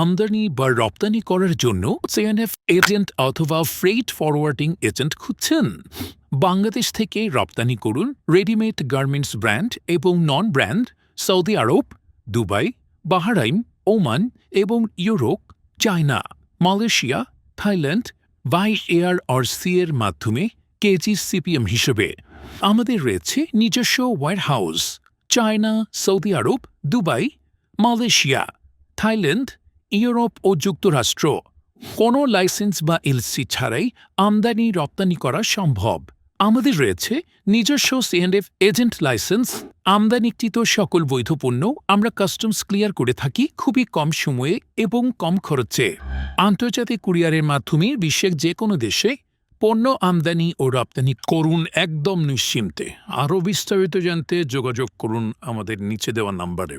আমদানি বা রপ্তানি করার জন্য সিএনএফ এজেন্ট অথবা ফ্রেট ফরওয়ার্ডিং এজেন্ট খুঁজছেন। বাংলাদেশ থেকে রপ্তানি করুন রেডিমেড গার্মেন্টস ব্র্যান্ড এবং non brand Saudi Arabia Dubai Bahrain Oman এবং Europe China Malaysia Thailand by air or sea এর মাধ্যমে কেজি সিপিএম হিসেবে। আমাদের রয়েছে নিজস্ব warehouse China Saudi Arabia Dubai Malaysia Thailand Europe ও যুক্তরাষ্ট্র কোনো লাইসেন্স বা এলসি ছাড়াই আমদানি, রপ্তানি করা সম্ভব। আমাদের রয়েছে নিজস্ব সিএনএফ এজেন্ট লাইসেন্স, আমদানিকৃত সকল বৈধ পণ্য আমরা কাস্টমস ক্লিয়ার করে থাকি খুবই কম সময়ে এবং কম খরচে। আন্তর্জাতিক কুরিয়ারের মাধ্যমে বিশ্বের যে কোনো দেশে পণ্য আমদানি ও রপ্তানি করুন একদম নিশ্চিন্তে। আরও বিস্তারিত জানতে যোগাযোগ করুন আমাদের নিচে দেওয়া নাম্বারে।